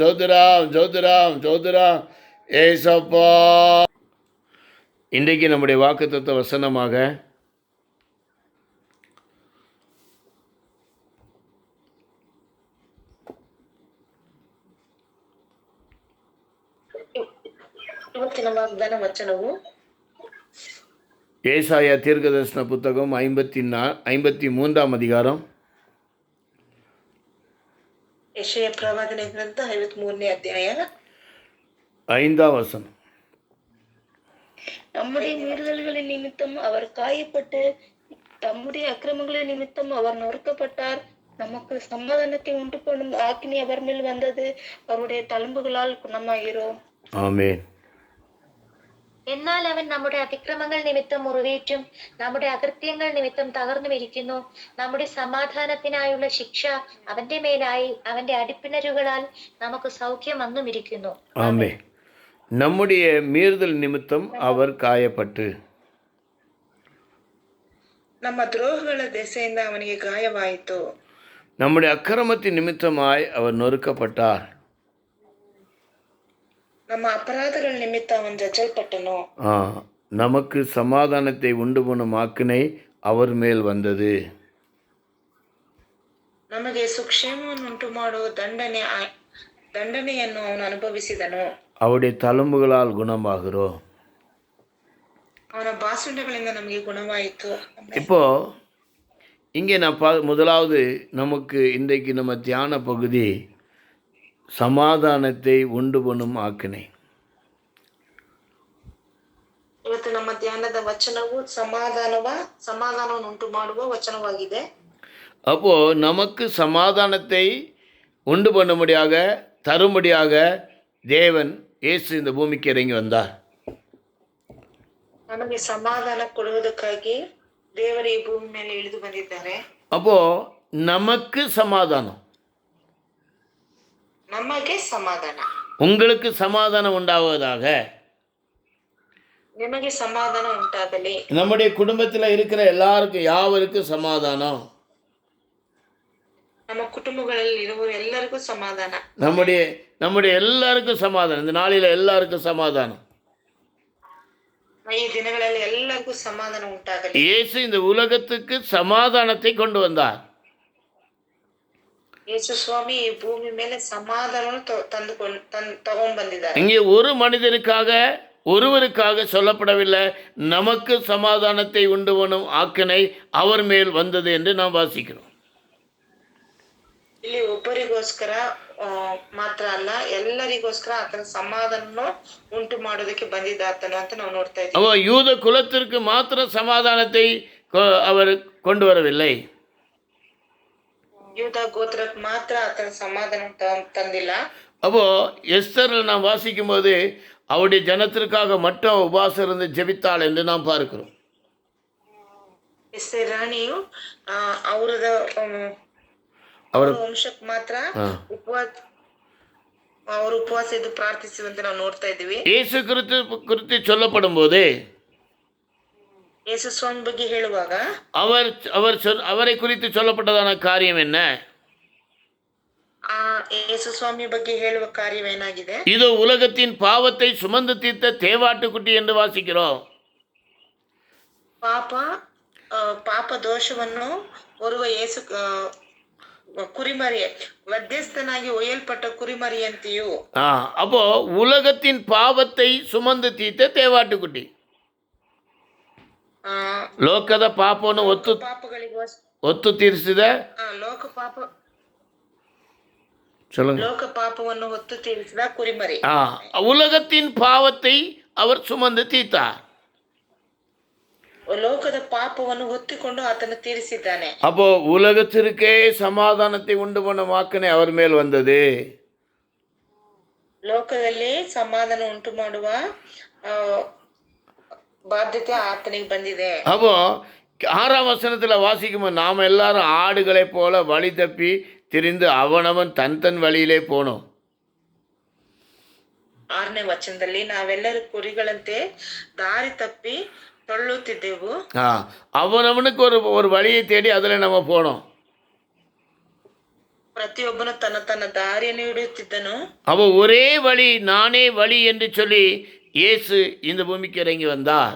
ஜோதிராம் ஜோதிராம் ஜோதிராம். ஏசப்பா. இன்றைக்கு நம்முடைய வாக்குத்தத்த வசனமாக ஏசாயா தீர்க்கதர்சன புத்தகம் ஐம்பத்தி நா ஐம்பத்தி மூன்றாம் அதிகாரம். ಯಶಯ ಪ್ರವಾದನೆ ಗ್ರಂಥ ಐವತ್ ಮೂರನೇ ಅಧ್ಯಾಯ ஐந்தாம் வசனம் நம்முடைய மீறுதல்களின் நிமித்தம் அவர் காயப்பட்டு தம்முடைய அக்கிரமங்களின் நிமித்தம் அவர் நொறுக்கப்பட்டார் நமக்கு சமாதானத்தை உண்டு பண்ணும் ஆக்கினி அவர் மேல் வந்தது அவருடைய தழும்புகளால் குணமாகிறோம் ஆமென் എന്നാൽ അവൻ നമ്മുടെ അതിക്രമങ്ങൾ നിമിത്തം മുറിവേറ്റും നമ്മുടെ അകൃത്യങ്ങൾ നിമിത്തം തകർന്നു വിരിക്കുന്നു നമ്മുടെ സമാധാനത്തിനായുള്ള ശിക്ഷ അവന്റെ മേലായി അവന്റെ അടിപ്പിണരുകളാൽ നമുക്ക് സൗഖ്യം വന്നും ഇരിക്കുന്നു ആമേ. നമ്മുടെ മീറുതൽ നിമിത്തം അവർ കായപ്പെട്ട്. നമ്മ ದ್ರೋಹಗಳ ದೆಸೆಯಿಂದ ಅವನಿಗೆ ಗಾಯವಾಯಿತು നമ്മുടെ അക്രമത്തിന് നിമിത്തമായി അവർ നൊറുക്കപ്പെട്ടാർ. ನಮ್ಮ ಅಪರಾಧಗಳ ನಿಮಿತ್ತ ಅವನು ಜಜ್ಜಲ್ಪಟ್ಟನು ஆ, நமக்கு சமாதானத்தை உண்டு பண்ணும் ஆக்கினை அவர் மேல் வந்தது ನಮಗೆ ಸುಕ್ಷೇಮವನ್ನು ಉಂಟು ಮಾಡುವ ದಂಡನೆ ಆ- ದಂಡನೆಯನ್ನು ಅವನು ಅನುಭವಿಸಿದನು அவருடைய தழும்புகளால் குணமாகிறோம் ಅವನ ಬಾಸುಂಡಗಳಿಂದ ನಮಗೆ ಗುಣವಾಯಿತು இப்போ இங்கே நான் பா முதலாவது நமக்கு இன்றைக்கு நம்ம தியான பகுதி சமாதானத்தை உண்டு பண்ணும் ஆக்கினை ಇವತ್ತು ನಮ್ಮ ಧ್ಯಾನದ ವಚನವು ಸಮಾಧಾನವ ಸಮಾಧಾನವನ್ನು ಉಂಟು ಮಾಡುವ ವಚನವಾಗಿದೆ அப்போ நமக்கு சமாதானத்தை உண்டு பண்ணும்படியாக தரும்படியாக தேவன் இயேசு இந்த பூமிக்கு இறங்கி வந்தார் ನಮಗೆ ಸಮಾಧಾನ ಕೊಡುವುದಕ್ಕಾಗಿ ದೇವರು ಈ ಭೂಮಿ ಮೇಲೆ ಇಳಿದು ಬಂದಿದ್ದಾರೆ அப்போ நமக்கு சமாதானம் ನಮಗೆ ಸಮಾಧಾನ உங்களுக்கு சமாதானம் உண்டாவதாக ನಿಮಗೆ ಸಮಾಧಾನ ಉಂಟಾಗಲಿ நம்முடைய குடும்பத்தில் இருக்கிற எல்லாருக்கும் யாவருக்கும் சமாதானம் ನಮ್ಮ ಕುಟುಂಬಗಳಲ್ಲಿ ಇರುವ ಎಲ್ಲರಿಗೂ ಸಮಾಧಾನ நம்முடைய நம்முடைய எல்லாருக்கும் சமாதானம் இந்த நாளில் எல்லாருக்கும் சமாதானம் ಈ ದಿನಗಳಲ್ಲಿ ಎಲ್ಲರಿಗೂ ಸಮಾಧಾನ ಉಂಟಾಗಲಿ இயேசு இந்த உலகத்துக்கு சமாதானத்தை கொண்டு வந்தார் ಯೇಸು ಸ್ವಾಮಿ ಈ ಭೂಮಿ ಮೇಲೆ ಸಮಾಧಾನವನ್ನು ತ- ತಂದುಕೊಂಡು ತನ್ ತಗೊಂಡ್ ಬಂದಿದ್ದಾರೆ இங்கே ஒரு மனிதனுக்காக ஒருவருக்காக சொல்லப்படவில்லை நமக்கு சமாதானத்தை உண்டு பண்ணும் ஆக்கினை அவர் மேல் வந்தது என்று நாம் வாசிக்கிறோம் ಇಲ್ಲಿ ಒಬ್ಬರಿಗೋಸ್ಕರ ಆ, ಮಾತ್ರ ಅಲ್ಲ ಎಲ್ಲರಿಗೋಸ್ಕರ ಆತನ ಸಮಾಧಾನ ಉಂಟು ಮಾಡೋದಕ್ಕೆ ಬಂದಿದ್ದ ಆತನು ಅಂತ ನಾವು ನೋಡ್ತಾ ಇದ್ದೀವಿ அவ யூத குலத்திற்கு மாத்திர சமாதானத்தை கொ- அவர் கொண்டு வரவில்லை ಯೂದ ಗೋತ್ರಕ್ಕೆ ಮಾತ್ರ ಆತನ ಸಮಾಧಾನ ತ- ತಂದಿಲ್ಲ அப்போ எஸ்தரில் நாம் வாசிக்கும்போது அவருடைய ஜனத்திற்காக மட்டும் உபாசம் இருந்து ஜெபித்தாள் என்று நாம் பார்க்கிறோம் ಎಸ್ತೆ ರಾಣಿಯು ಆ, ಅವರದ அவர் ಅವ್ರ ವಂಶಕ್ಕೆ ಮಾತ್ರ ஆ. ಉಪವಾಸ ಅವರು ಉಪವಾಸ ಇದ್ದು ಪ್ರಾರ್ಥಿಸುವಂತ ನಾವು ನೋಡ್ತಾ ಇದ್ದೀವಿ இயேசு குறித்து குறித்து சொல்லப்படும் போது ಯೇಸು ಸ್ವಾಮಿ ಬಗ್ಗೆ ಹೇಳುವಾಗ அவர் அவர் சொல் அவரை குறித்து சொல்லப்பட்டதான காரியம் என்ன ಆ ಯೇಸು ಸ್ವಾಮಿ ಬಗ್ಗೆ ಹೇಳುವ ಕಾರ್ಯವೇನಾಗಿದೆ இதோ உலகத்தின் பாவத்தை சுமந்து தீர்த்த தேவாட்டுக்குட்டி என்று வாசிக்கிறோம் ಪಾಪ ಆ, ಪಾಪ ದೋಷವನ್ನು ಹೊರುವ ಯೇಸು ಆ, ಕುರಿಮರಿ ಮಧ್ಯಸ್ಥನಾಗಿ ಒಯ್ಯಲ್ಪಟ್ಟ ಕುರಿಮರಿಯಂತೆಯೂ ஆ அப்போ உலகத்தின் பாவத்தை சுமந்து தீர்த்த தேவாட்டுக்குட்டி ಆ, ಲೋಕದ ಪಾಪವನ್ನು ಒತ್ತು ಪಾಪಗಳಿಗೋಸ್ ಒತ್ತು ತೀರಿಸಿದ ಆ, ಲೋಕ ಪಾಪ சொல்லுங்க ಲೋಕ ಪಾಪವನ್ನು ಹೊತ್ತು ತೀರಿಸಿದ ಕುರಿಮರಿ ஆ உலகத்தின் பாவத்தை அவர் சுமந்து தீர்த்தார் ಲೋಕದ ಪಾಪವನ್ನು ಹೊತ್ತಿಕೊಂಡು ಆತನು ತೀರಿಸಿದ್ದಾನೆ அப்போ உலகத்திற்கே சமாதானத்தை உண்டு பண்ண வாக்கனை அவர் மேல் வந்தது ಲೋಕದಲ್ಲಿ ಸಮಾಧಾನ ಉಂಟು ಮಾಡುವ அப்போ ஆறாம் வசனத்தில் வாசிக்கும்போது நாம் எல்லாரும் ஆடுகளைப் போல வழி தப்பி திரிந்து அவனவன் தன் தன் வழியிலே போனோம் ಆರನೇ ವಚನದಲ್ಲಿ ನಾವೆಲ್ಲರೂ ಕುರಿಗಳಂತೆ ದಾರಿ ತಪ್ಪಿ ತೊಳ್ಳುತ್ತಿದ್ದೆವು ஆ அவனவனுக்கு ஒரு ஒரு வழியை தேடி அதில் நம்ம போனோம் ಪ್ರತಿಯೊಬ್ಬನು ತನ್ನ ತನ್ನ ದಾರಿಯನ್ನು ಹಿಡಿಯುತ್ತಿದ್ದನು அவ ஒரே வழி நானே வழி என்று சொல்லி இயேசு இந்த பூமிக்கு இறங்கி வந்தார்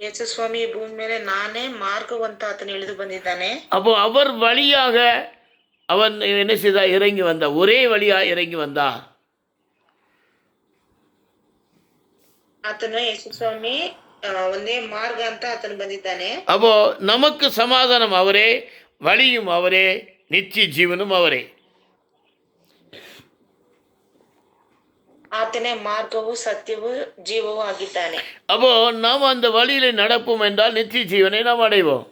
ಯೇಸು ಸ್ವಾಮಿ ಈ ಭೂಮಿ ಮೇಲೆ ನಾನೇ ಮಾರ್ಗವಂತ ಆತನು ಇಳಿದು ಬಂದಿದ್ದಾನೆ அப்போ அவர் வழியாக அவன் என்ன செய்தார் இறங்கி வந்தார் ஒரே வழியாக இறங்கி வந்தார் ಆತನು ಯೇಸು ಸ್ವಾಮಿ ಆ, ಒಂದೇ ಮಾರ್ಗ ಅಂತ ಆತನು ಬಂದಿದ್ದಾನೆ அப்போ நமக்கு சமாதானம் அவரே வழியும் அவரே நித்திய ஜீவனும் அவரே ಆತನೇ ಮಾರ್ಗವು ಸತ್ಯವೂ ಜೀವವೂ ಆಗಿದ್ದಾನೆ அப்போ நாம் அந்த வழியில நடப்போம் என்றால் நித்திய ஜீவனை நாம் அடைவோம்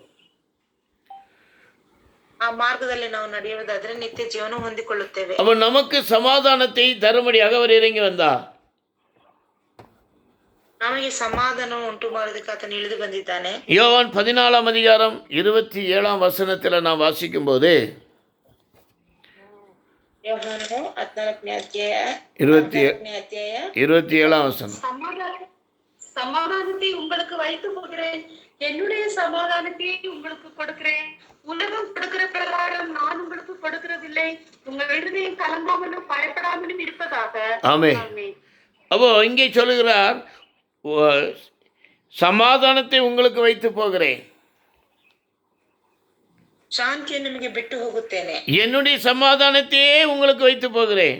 ಆ ಮಾರ್ಗದಲ್ಲಿ ನಾವು ನಡೆಯುವುದಾದ್ರೆ ನಿತ್ಯ ಜೀವನ ಹೊಂದಿಕೊಳ್ಳುತ್ತೇವೆ அப்போ நமக்கு சமாதானத்தை தரும்படியாக அவர் இறங்கி வந்தார் ನಮಗೆ ಸಮಾಧಾನ ಉಂಟು ಮಾಡೋದಕ್ಕೆ ಆತನು ಇಳಿದು ಬಂದಿದ್ದಾನೆ யோவான் பதினாலாம் அதிகாரம் இருபத்தி ஏழாம் வசனத்தில் நாம் வாசிக்கும்போது ಯೋಹಾನನು ಹದಿನಾಲ್ಕನೇ ಅಧ್ಯಾಯ இருபத்தி ஏழாம் வசனம் சமாதானத்தை உங்களுக்கு வைத்து போகிறேன் என்னுடைய சமாதானத்தை உங்களுக்கு கொடுக்கிறேன் உலகம் கொடுக்கிற பிரகாரம் நான் உங்களுக்கு கொடுக்கிறதில்லை உங்கள் இருதயம் கலங்காமலும் பயப்படாமலும் இருப்பதாக ஆமே அப்போ இங்கே சொல்லுகிறார் சமாதானத்தை உங்களுக்கு வைத்து போகிறேன் ಶಾಂತಿಯನ್ನು ನಿಮಗೆ ಬಿಟ್ಟು ಹೋಗುತ್ತೇನೆ என்னுடைய சமாதானத்தையே உங்களுக்கு வைத்து போகிறேன்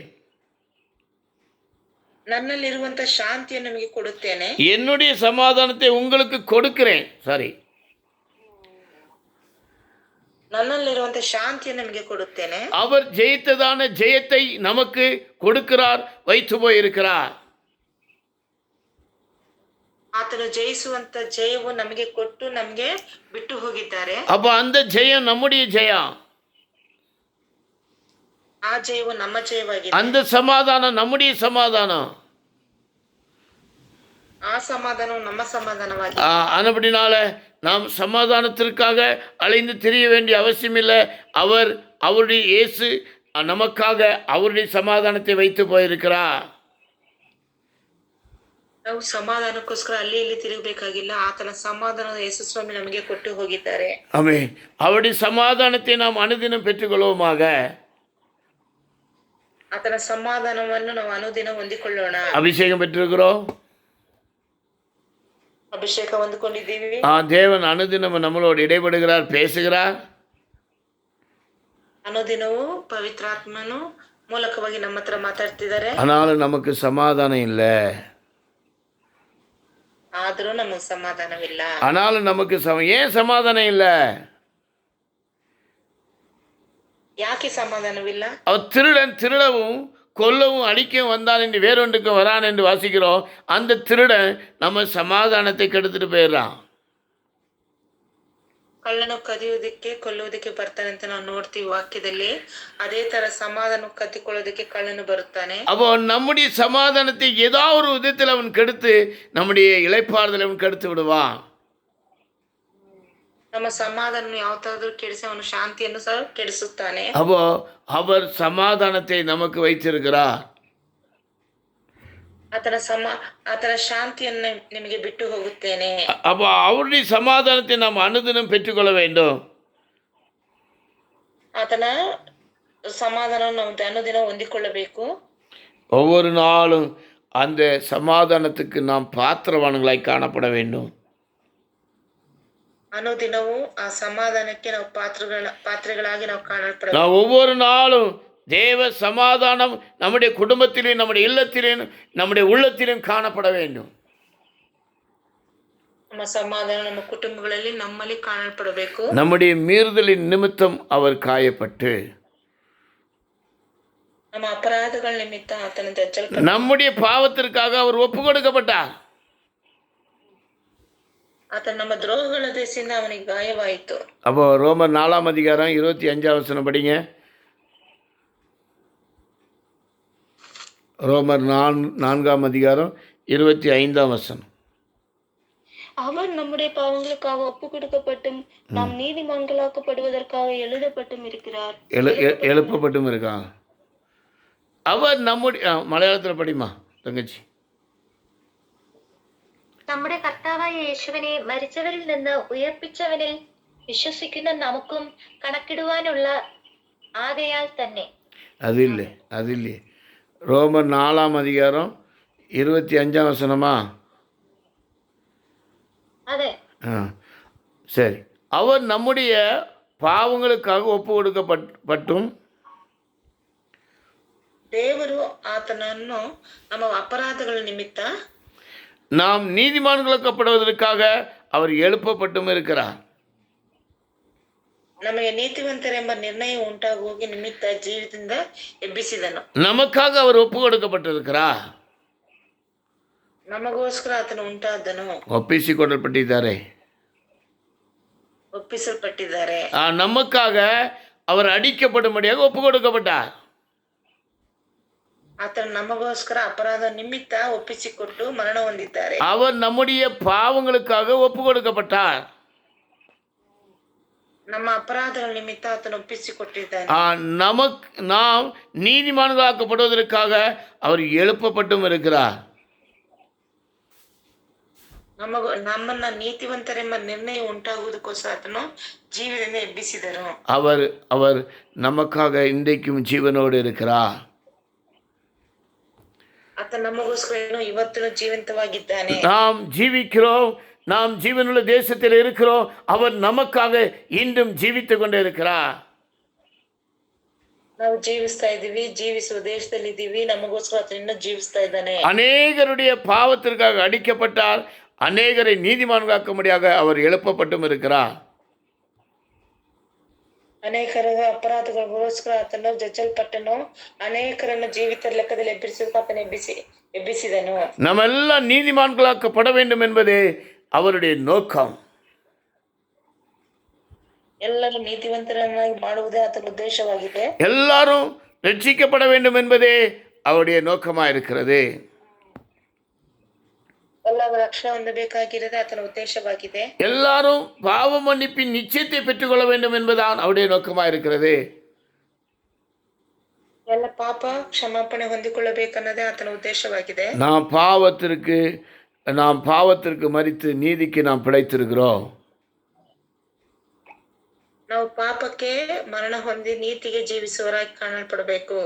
ನನ್ನಲ್ಲಿರುವಂತ ಶಾಂತಿಯನ್ನು ನಿಮಗೆ ಕೊಡುತ್ತೇನೆ என்னுடைய சமாதானத்தை உங்களுக்கு கொடுக்கிறேன் சாரி ನನ್ನಲ್ಲಿರುವಂತ ಶಾಂತಿಯನ್ನು ನಿಮಗೆ ಕೊಡುತ್ತೇನೆ அவர் ஜெயித்ததான ஜெயத்தை நமக்கு கொடுக்கிறார் வைத்து போயிருக்கிறார் ಆತನು ಜಯಿಸುವಂತ ಜಯವು ನಮಗೆ ಕೊಟ್ಟು ನಮಗೆ ಬಿಟ್ಟು ಹೋಗಿದ್ದಾರೆ அப்போ அந்த ஜெயம் நம்முடைய ஜெயம் ಆ ಜಯವು ನಮ್ಮ ಜಯವಾಗಿದೆ அந்த சமாதானம் நம்முடைய சமாதானம் ಆ ಸಮಾಧಾನವು ನಮ್ಮ ಸಮಾಧಾನವಾಗಿದೆ ஆ, ஆனபடினால நாம் சமாதானத்திற்காக அலைந்து திரிய வேண்டிய அவசியமில்லை அவர் அவருடைய இயேசு நமக்காக அவருடைய சமாதானத்தை வைத்து போயிருக்கிறார் ನಾವು ಸಮಾಧಾನಕ್ಕೋಸ್ಕರ ಅಲ್ಲಿ ಇಲ್ಲಿ ತಿರುಗಬೇಕಾಗಿಲ್ಲ ಆತನ ಸಮಾಧಾನ ಯೇಸುಸ್ವಾಮಿ ನಮಗೆ ಕೊಟ್ಟು ಹೋಗಿದ್ದಾರೆ ஆமே அவருடைய சமாதானத்தை நாம் அனுதினம் பெற்றுக்கொள்வோமாக ಆತನ ಸಮಾಧಾನವನ್ನು ನಾವು ಅನುದಿನ ಹೊಂದಿಕೊಳ್ಳೋಣ அபிஷேகம் பெற்றிருக்கிறோம் ಅಭಿಷೇಕ ಹೊಂದಿಕೊಂಡಿದ್ದೀವಿ ஆ தேவன் அனுதினம் நம்மளோடு இடைபடுகிறார் பேசுகிறார் ಅನುದಿನವೂ ಪವಿತ್ರಾತ್ಮನು ಮೂಲಕವಾಗಿ ನಮ್ಮ ಹತ್ರ ಮಾತಾಡ್ತಿದ್ದಾರೆ ஆனாலும் நமக்கு சமாதானம் இல்லை ஆதரும் நமக்கு சமாதானம் இல்லை. ஆனாலும் நமக்கு சம ஏன் சமாதானம் இல்லை? யாக்கி சமாதானம் இல்லை? அவர் திருடன் திருடவும் கொல்லவும் அழிக்கவும் வந்தான் என்று வேறொன்றுக்கும் வரான் என்று வாசிக்கிறோம். அந்த திருடன் நம்ம சமாதானத்தை கெடுத்துட்டு போயிடுறான். ಕಳ್ಳನು ಕದಿಯುವುದಕ್ಕೆ ಕೊಲ್ಲುವುದಕ್ಕೆ ಬರ್ತಾನೆ ಅಂತ ನಾವು ನೋಡ್ತೀವಿ ವಾಕ್ಯದಲ್ಲಿ ಅದೇ ತರ ಸಮಾಧಾನ ಕದ್ದಿಕೊಳ್ಳೋದಕ್ಕೆ ಕಳ್ಳನು ಬರುತ್ತಾನೆ அப்போ நம்முடைய சமாதானத்தை ஏதாவது ஒரு விதத்தில் அவன் கெடுத்து நம்முடைய இளைப்பாறுதலை அவன் கெடுத்து விடுவான் ನಮ್ಮ ಸಮಾಧಾನ ಯಾವತ್ತಾದ್ರೂ ಕೆಡಿಸಿ ಅವನು ಶಾಂತಿಯನ್ನು ಸಹ ಕೆಡಿಸುತ್ತಾನೆ அப்போ அவர் சமாதானத்தை நமக்கு வைத்திருக்கிறார் ಆತನ ಸಮ ಆತನ ಶಾಂತಿಯನ್ನು ನಿಮಗೆ ಬಿಟ್ಟು ಹೋಗುತ್ತೇನೆ அ- அப்போ அவருடைய சமாதானத்தை நாம் அனுதினம் பெற்றுக்கொள்ள வேண்டும் ಆತನ ಸಮಾಧಾನವನ್ನು ನಾವು ಅನುದಿನ ಹೊಂದಿಕೊಳ್ಳಬೇಕು ஒவ்வொரு நாளும் அந்த சமாதானத்துக்கு நாம் பாத்திரவான்களாய் காணப்பட வேண்டும் ಅನುದಿನವೂ ಆ ಸಮಾಧಾನಕ್ಕೆ ನಾವು ಪಾತ್ರಗಳ ಪಾತ್ರೆಗಳಾಗಿ ನಾವು ಕಾಣಲ್ಪಡಬೇಕು நாம் ஒவ்வொரு நாளும் தேவ சமாதானம் நம்முடைய குடும்பத்திலும் நம்முடைய இல்லத்திலும் நம்முடைய உள்ளத்திலும் காணப்பட வேண்டும். நம்முடைய மீறுதலின் நிமித்தம் அவர் காயப்பட்டு நம்முடைய பாவத்திற்காக அவர் ஒப்பு கொடுக்கப்பட்டார் அப்போ ரோமர் நாலாம் அதிகாரம் இருபத்தி அஞ்சாவது படிங்க. ரோமர் நான் நான்காம் அதிகாரம் இருபத்தி ஐந்தாம் வசனம் அவர் நம்முடைய பாவங்களுக்காக ஒப்பு கொடுக்கப்பட்டும் நாம் நீதிமான்களாக்கப்படுவதற்காக எழுதப்பட்டும் இருக்கிறார் எழு எ- எழுப்பப்பட்டும் இருக்காங்க அவர் நம்முடைய மலையாளத்தில் படிமா தங்கச்சி നമ്മുടെ കർത്താവായ യേശുവിനെ മരിച്ചവരിൽ നിന്ന് ഉയർപ്പിച്ചവനിൽ വിശ്വസിക്കുന്ന നമുക്കും കണക്കിടുവാനുള്ള ஆகையால் തന്നെ அது இல்லை அது இல்லையே ரோமர் நாலாம் அதிகாரம் இருபத்தி அஞ்சாம் வசனமா അതെ ஆ சரி அவர் நம்முடைய பாவங்களுக்காக ஒப்பு கொடுக்கப்பட்டும் ದೇವರು ಆತನನ್ನು ನಮ್ಮ ಅಪರಾಧಗಳ ನಿಮಿತ್ತ நாம் நீதிமான்களாக்கப்படுவதற்காக அவர் எழுப்பப்பட்டும் இருக்கிறார் ನಮಗೆ ನೀತಿವಂತರೆಂಬ ನಿರ್ಣಯ ಉಂಟಾಗುವ ನಿಮಿತ್ತ ಜೀವಿತದಿಂದ ಎಬ್ಬಿಸಿದನು நமக்காக அவர் ஒப்பு கொடுக்கப்பட்டிருக்கிறார் ನಮಗೋಸ್ಕರ ಆತನು ಉಂಟಾದನು ஒப்பிசி கொள்ளப்பட்டிருந்தாரே ಒಪ್ಪಿಸಲ್ಪಟ್ಟಿದ್ದಾರೆ ஆ, நமக்காக அவர் அடிக்கப்படும்படியாக ஒப்பு கொடுக்கப்பட்டார் ಆತನು ನಮಗೋಸ್ಕರ ಅಪರಾಧ ನಿಮಿತ್ತ ಒಪ್ಪಿಸಿಕೊಟ್ಟು ಮರಣ ಹೊಂದಿದ್ದಾರೆ அவர் நம்முடைய பாவங்களுக்காக ஒப்பு கொடுக்கப்பட்டார் ನಮ್ಮ ಅಪರಾಧಗಳ ನಿಮಿತ್ತ ಆತನು ಒಪ್ಪಿಸಿಕೊಟ್ಟಿದ್ದಾನೆ ஆ, நமக் நாம் நீதிமான்களாக்கப்படுவதற்காக அவர் எழுப்பப்பட்டும் இருக்கிறார் ನಮಗ ನಮ್ಮನ್ನ ನೀತಿವಂತರೆಂಬ ನಿರ್ಣಯ ಉಂಟಾಗುವುದಕ್ಕೋಸ್ಕರ ಆತನು ಜೀವದಿಂದ ಎಬ್ಬಿಸಿದರು அவர் அவர் நமக்காக இன்றைக்கும் ஜீவனோடு இருக்கிறார் ಆತ ನಮಗೋಸ್ಕರ ಏನು ಇವತ್ತಿನ ಜೀವಂತವಾಗಿದ್ದಾನೆ நாம் ஜீவிக்கிறோம் நாம் ஜீவனுள்ள தேசத்தில் இருக்கிறோம் அவர் நமக்காக இன்றும் ஜீவித்து கொண்டு இருக்கிறார் ನಾವು ಜೀವಿಸ್ತಾ ಇದೀವಿ ಜೀವಿಸುವ ದೇಶದಲ್ಲಿ ಇದೀವಿ ನಮಗೋಸ್ಕರ ಆತ ಇನ್ನೂ ಜೀವಿಸ್ತಾ ಇದ್ದಾನೆ அநேகருடைய பாவத்திற்காக அடிக்கப்பட்டார் அநேகரை நீதிமான்காக்கும்படியாக அவர் எழுப்பப்பட்டும் இருக்கிறார் ಅನೇಕರ ಅಪರಾಧಗಳಿಗೋಸ್ಕರ ಆತನು ಜಜ್ಜಲ್ಪಟ್ಟನು ಅನೇಕರನ್ನು ಜೀವಿತ ಲೆಕ್ಕದಲ್ಲಿ ಎಬ್ಬಿಸಿದ ಆತನ ಎಬ್ಬಿಸಿ ಎಬ್ಬಿಸಿದನು நம்ம எல்லாம் நீதிமான்களாக்கப்பட வேண்டும் என்பதே அவருடைய நோக்கம் ಎಲ್ಲರೂ ನೀತಿವಂತರನ್ನಾಗಿ ಮಾಡುವುದೇ ಆತನ ಉದ್ದೇಶವಾಗಿದೆ எல்லாரும் ரட்சிக்கப்பட வேண்டும் என்பதே அவருடைய நோக்கமாக இருக்கிறது ಎಲ್ಲರೂ ರಕ್ಷಣೆ ಹೊಂದಬೇಕಾಗಿರೋದೇ ಆತನ ಉದ್ದೇಶವಾಗಿದೆ எல்லாரும் பாவ மன்னிப்பின் நிச்சயத்தை பெற்றுக்கொள்ள வேண்டும் என்பதுதான் அவருடைய நோக்கமாக இருக்கிறது ಎಲ್ಲ ಪಾಪ ಕ್ಷಮಾಪಣೆ ಹೊಂದಿಕೊಳ್ಳಬೇಕನ್ನೋದೇ ಆತನ ಉದ್ದೇಶವಾಗಿದೆ நாம் பாவத்திற்கு நாம் பாவத்திற்கு மறித்து நீதிக்கு நாம் பிழைத்திருக்கிறோம் ನಾವು ಪಾಪಕ್ಕೆ ಮರಣ ಹೊಂದಿ ನೀತಿಗೆ ಜೀವಿಸುವರಾಗಿ ಕಾಣಲ್ಪಡಬೇಕು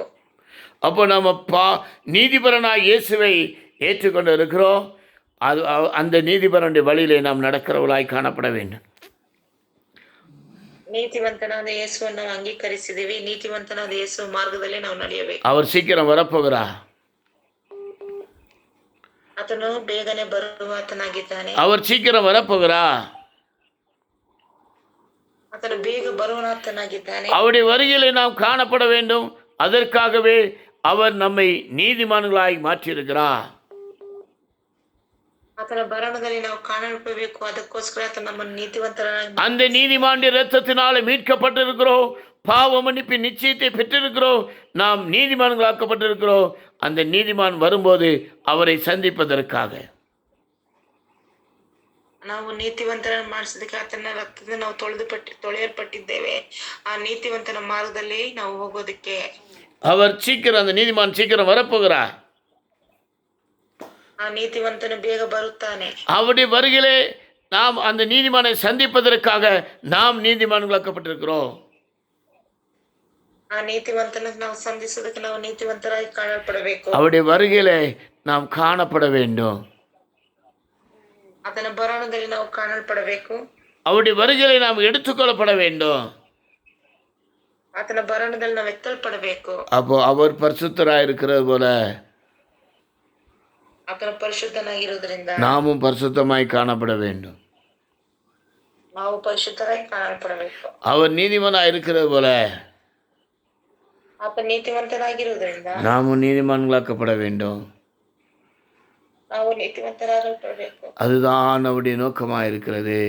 அப்போ நம்ம பா நீதிபரனாக இயேசுவை ஏற்றுக்கொண்டு இருக்கிறோம் அது அ- அந்த நீதிபரனுடைய வழியிலே நாம் நடக்கிறவர்களாய் காணப்பட வேண்டும் ನೀತಿವಂತನಾದ ಯೇಸುವನ್ನು ನಾವು ಅಂಗೀಕರಿಸಿದೀವಿ ನೀತಿವಂತನಾದ ಯೇಸು ಮಾರ್ಗದಲ್ಲಿ ನಾವು ನಡೆಯಬೇಕು அவர் சீக்கிரம் வரப்போகிறார் ಆತನು ಬೇಗನೆ ಬರುವ ಆತನಾಗಿದ್ದಾನೆ அவர் சீக்கிரம் வரப்போகிறார் ಆತನು ಬೇಗ ಬರುವನಾತನಾಗಿದ್ದಾನೆ அவருடைய வருகையிலே நாம் காணப்பட வேண்டும் அதற்காகவே அவர் நம்மை நீதிமான்களாய் மாற்றியிருக்கிறார் ಆತನ ಬರಣದಲ್ಲಿ ನಾವು ಕಾಣಲ್ಪಬೇಕು ಅದಕ್ಕೋಸ್ಕರ ಆತ ನಮ್ಮನ್ನು ನೀತಿವಂತರನ್ನಾಗಿ அந்த நீதிமாண்டிய இரத்தத்தினால மீட்கப்பட்டிருக்கிறோம் பாவ மன்னிப்பின் நிச்சயத்தை பெற்றிருக்கிறோம் நாம் நீதிமான்களாக்கப்பட்டிருக்கிறோம் அந்த நீதிமான் வரும்போது அவரை சந்திப்பதற்காக ನಾವು ನೀತಿವಂತರನ್ನು ಮಾಡಿಸೋದಕ್ಕೆ ಆತನ ರಕ್ತದಿಂದ ನಾವು ತೊಳೆದು ಪಟ್ಟಿ ತೊಳೆಯಲ್ಪಟ್ಟಿದ್ದೇವೆ ಆ ನೀತಿವಂತನ ಮಾರ್ಗದಲ್ಲಿ ನಾವು ಹೋಗೋದಕ್ಕೆ அவர் சீக்கிரம் அந்த நீதிமான் சீக்கிரம் வரப்போகிறார் ಆ ನೀತಿವಂತನು ಬೇಗ ಬರುತ್ತಾನೆ அவருடைய வருகையிலே நாம் அந்த நீதிமானை சந்திப்பதற்காக நாம் நீதிமான்களாக்கப்பட்டிருக்கிறோம் ಆ ನೀತಿವಂತನ ನಾವು ಸಂಧಿಸೋದಕ್ಕೆ ನಾವು ನೀತಿವಂತರಾಗಿ ಕಾಣಲ್ಪಡಬೇಕು அவருடைய வருகையிலே நாம் காணப்பட வேண்டும் ಆತನ ಬರಣದಲ್ಲಿ ನಾವು ಕಾಣಲ್ಪಡಬೇಕು அவருடைய வருகையிலே நாம் எடுத்துக்கொள்ளப்பட வேண்டும் ಆತನ ಬರಣದಲ್ಲಿ ನಾವು ಎತ್ತಲ್ಪಡಬೇಕು அப்போ அவர் பரிசுத்தராக இருக்கிறது போல ಆತನ ಪರಿಶುದ್ಧನಾಗಿರೋದ್ರಿಂದ நாமும் பரிசுத்தமாய் காணப்பட வேண்டும் ನಾವು ಪರಿಶುದ್ಧರಾಗಿ ಕಾಣಲ್ಪಡಬೇಕು அவர் நீதிமானாக இருக்கிறது போல அப்ப நீதிமன்றராகிறதுண்டா நாமும் நீதிமான்களாக்கப்பட வேண்டும். அதுதான் அவருடைய நோக்கமாக இருக்கிறது.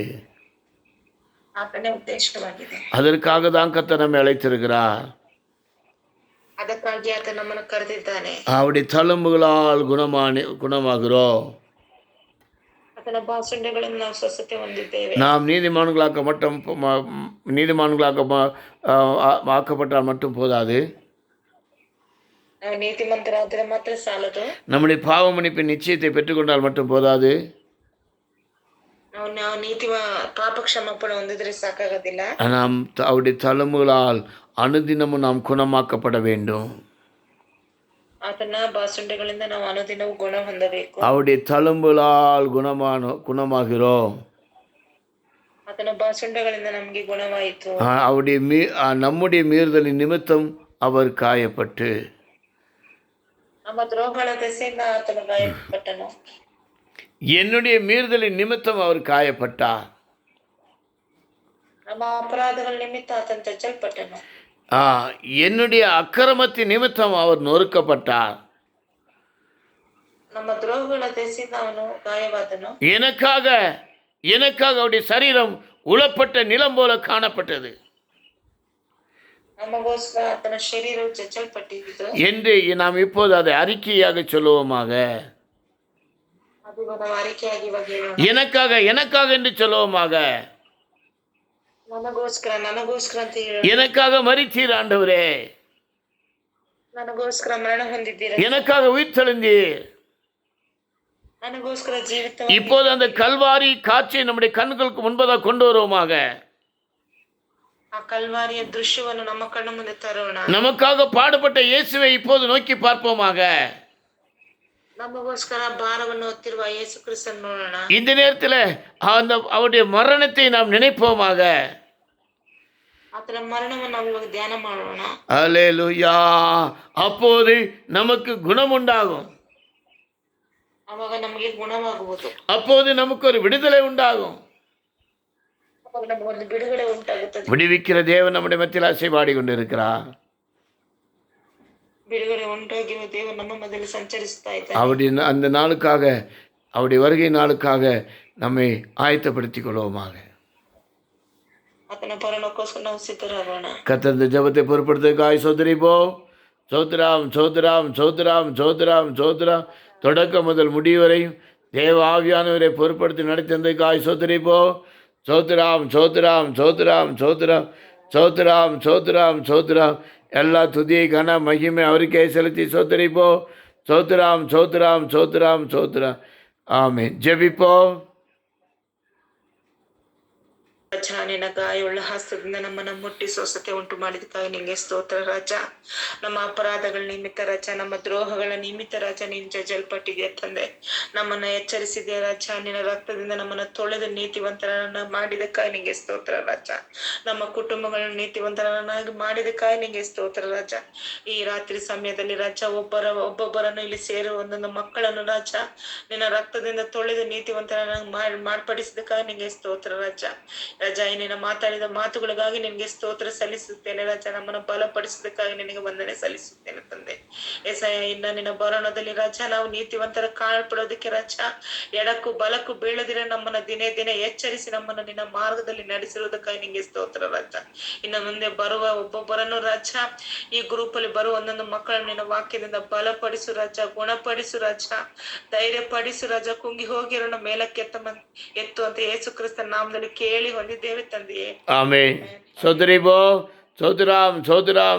அதற்காக தான் கத்த நம்ம அழைத்திருக்கிறார். அவருடைய தழும்புகளால் குணமான குணமாகிறோம். நாம் நீதிமான்களாக்க மட்டும் நீதிமான்களாக்க ஆக்கப்பட்டால் மட்டும் போதாது. நம்முடைய பாவ மன்னிப்பு நிச்சயத்தை பெற்றுக்கொண்டால் மட்டும் போதாது. நாம் அவருடைய தலைமுகளால் அனுதினமும் நாம் குணமாக்கப்பட வேண்டும். ಆತನ ಬಾಸುಂಡೆಗಳಿಂದ ನಾವು ಅನುದಿನವೂ ಗುಣ ಹೊಂದಬೇಕು அவருடைய தழும்புகளால் குணமான குணமாகிறோம் ಆತನ ಬಾಸುಂಡೆಗಳಿಂದ ನಮಗೆ ಗುಣವಾಯಿತು ஆ, அவருடைய மீ ஆ, நம்முடைய மீறுதலின் நிமித்தம் அவர் காயப்பட்டு ನಮ್ಮ ದ್ರೋಹಗಳ ದೆಸೆಯಿಂದ ಆತನು ಗಾಯಪಟ್ಟನು என்னுடைய மீறுதலின் நிமித்தம் அவர் காயப்பட்டார் ನಮ್ಮ ಅಪರಾಧಗಳ ನಿಮಿತ್ತ ಆತನು ಚಚ್ಚಲ್ಪಟ್ಟನು ஆ, என்னுடைய அக்கிரமத்தின் நிமித்தம் அவர் நொறுக்கப்பட்டார். எனக்காக எனக்காக அவருடைய சரீரம் உளப்பட்ட நிலம் போல காணப்பட்டது. என்று நாம் இப்போது அதை அறிக்கையாக சொல்லுவோமாக. எனக்காக எனக்காக என்று சொல்லுவோமாக. எனக்காக மறித்தீர் ஆண்டவரே ನನಗೋಸ್ಕರ ಮರಣ ಹೊಂದಿದ್ದೀರ எனக்காக உயிர் தெளிந்தீர் ನನಗೋಸ್ಕರ ಜೀವಿತ இப்போது அந்த கல்வாரி காட்சியை நம்முடைய கண்களுக்கு முன்பதாக கொண்டு வருவோமாக ಆ ಕಲ್ವಾರಿಯ ದೃಶ್ಯವನ್ನು ನಮ್ಮ ಕಣ್ಣ ಮುಂದೆ ತರೋಣ நமக்காக பாடுபட்ட இயேசுவை இப்போது நோக்கி பார்ப்போமாக ನಮಗೋಸ್ಕರ ಭಾರವನ್ನು ಹೊತ್ತಿರುವ ಯೇಸು ಕ್ರಿಸ್ತನ್ ನೋಡೋಣ இந்த நேரத்தில் அந்த அவருடைய மரணத்தை நாம் நினைப்போமாக அலேலுயா அப்போது நமக்கு குணம் உண்டாகும். அப்போது நமக்கு ஒரு விடுதலை உண்டாகும் விடுவிக்கிற தேவன் நம்முடைய மத்தியில் ஆசைப்பாடி கொண்டு இருக்கிறார் அப்படின்னு அந்த நாளுக்காக அவருடைய வருகை நாளுக்காக நம்மை ஆயத்தப்படுத்திக் கொள்வோமாக. கத்தந்த ஜபத்தை ઉસિત રહેવાના કતર சோத்ராம் சோத்ராம் சோத்ராம் சோத்ராம் சோத்ராம் தொடக்கம் முதல் முடிவரையும் தேவ ஆவியானவரை பொருட்படுத்தி நடத்தி காய் சோதரிப்போ சோத்ராம் சோத்ராம் சோத்ராம் சோத்ராம் சோத்ராம் சோத்ராம் சோத்ராம் எல்லா துதியை கன மகிமை அவருக்கே செலுத்தி சோதரிப்போ சோத்ராம் சோத்ராம் சோத்ராம் சோத்ரா ஆமே ஜெபிப்போ ರಾಜ ನಿನ್ನ ಗಾಯುಳ್ಳ ಹಸ್ತದಿಂದ ನಮ್ಮನ್ನ ಮುಟ್ಟಿ ಸ್ವಸ್ಥತೆ ಉಂಟು ಮಾಡಿದಕ್ಕಾಗಿ ನಿಂಗೆ ಸ್ತೋತ್ರ ರಾಜ. ನಮ್ಮ ಅಪರಾಧಗಳ ನಿಮಿತ್ತ ರಾಜ, ನಮ್ಮ ದ್ರೋಹಗಳ ನಿಮಿತ್ತ ರಾಜ ನೀನ್ ಜಲ್ಪಟ್ಟಿದೆ ತಂದೆ. ನಮ್ಮನ್ನ ಎಚ್ಚರಿಸಿದೆ ರಾಜ, ನಿನ್ನ ರಕ್ತದಿಂದ ನಮ್ಮನ್ನ ತೊಳೆದು ನೀತಿವಂತರನ್ನ ಮಾಡಿದಕ್ಕಾಗಿ ನಿಂಗೆ ಸ್ತೋತ್ರ ರಾಜ. ನಮ್ಮ ಕುಟುಂಬಗಳನ್ನ ನೀತಿವಂತರನ್ನಾಗಿ ಮಾಡಿದಕ್ಕಾಗಿ ನಿಂಗೆ ಸ್ತೋತ್ರ ರಾಜ. ಈ ರಾತ್ರಿ ಸಮಯದಲ್ಲಿ ರಾಜ, ಒಬ್ಬರ, ಒಬ್ಬೊಬ್ಬರನ್ನು ಇಲ್ಲಿ ಸೇರುವ ಒಂದೊಂದು ಮಕ್ಕಳನ್ನು ರಾಜ, ನಿನ್ನ ರಕ್ತದಿಂದ ತೊಳೆದು ನೀತಿವಂತರನ್ನಾಗಿ ಮಾಡಿ ಮಾರ್ಪಡಿಸಿದಕ್ಕಾಗಿ ನಿಂಗೆ ಸ್ತೋತ್ರ ರಾಜ. ರಾಜ ನಿನ್ನ ಮಾತಾಡಿದ ಮಾತುಗಳಿಗಾಗಿ ನಿನಗೆ ಸ್ತೋತ್ರ ಸಲ್ಲಿಸುತ್ತೇನೆ. ರಾಜ, ನಮ್ಮನ್ನ ಬಲಪಡಿಸೋದಕ್ಕಾಗಿ ನಿನಗೆ ವಂದನೆ ಸಲ್ಲಿಸುತ್ತೇನೆ ತಂದೆ. ಎಸಯ ಇನ್ನ ನಿನ್ನ ಬರೋಣದಲ್ಲಿ ರಾಜ, ನಾವು ನೀತಿವಂತರ ಕಾಳ್ಪಡೋದಕ್ಕೆ ರಾಜ, ಎಡಕ್ಕೂ ಬಲಕ್ಕೂ ಬೀಳದಿರ ನಮ್ಮನ್ನ ದಿನೇ ದಿನೇ ಎಚ್ಚರಿಸಿ ನಮ್ಮನ್ನ ನಿನ್ನ ಮಾರ್ಗದಲ್ಲಿ ನಡೆಸಿರುವುದಕ್ಕಾಗಿ ನಿಂಗೆ ಸ್ತೋತ್ರ ರಾಜ. ಇನ್ನು ಮುಂದೆ ಬರುವ ಒಬ್ಬೊಬ್ಬರನ್ನು ರಾಜ, ಈ ಗ್ರೂಪ್ ಅಲ್ಲಿ ಬರುವ ಒಂದೊಂದು ಮಕ್ಕಳನ್ನು ನಿನ್ನ ವಾಕ್ಯದಿಂದ ಬಲಪಡಿಸು ರಾಜ, ಗುಣಪಡಿಸು ರಾಜ ಧೈರ್ಯ ಪಡಿಸು ರಾಜ. ಕುಂಗಿ ಹೋಗಿರೋಣ ಮೇಲಕ್ಕೆ ಎತ್ತ ಎತ್ತು ಅಂತ ಯೇಸು ಕ್ರಿಸ್ತನ ನಾಮದಲ್ಲಿ ಕೇಳಿ ತಂದೆಯೇ ஆமே சோதரி போ சோத்ராம் சோத்ராம்.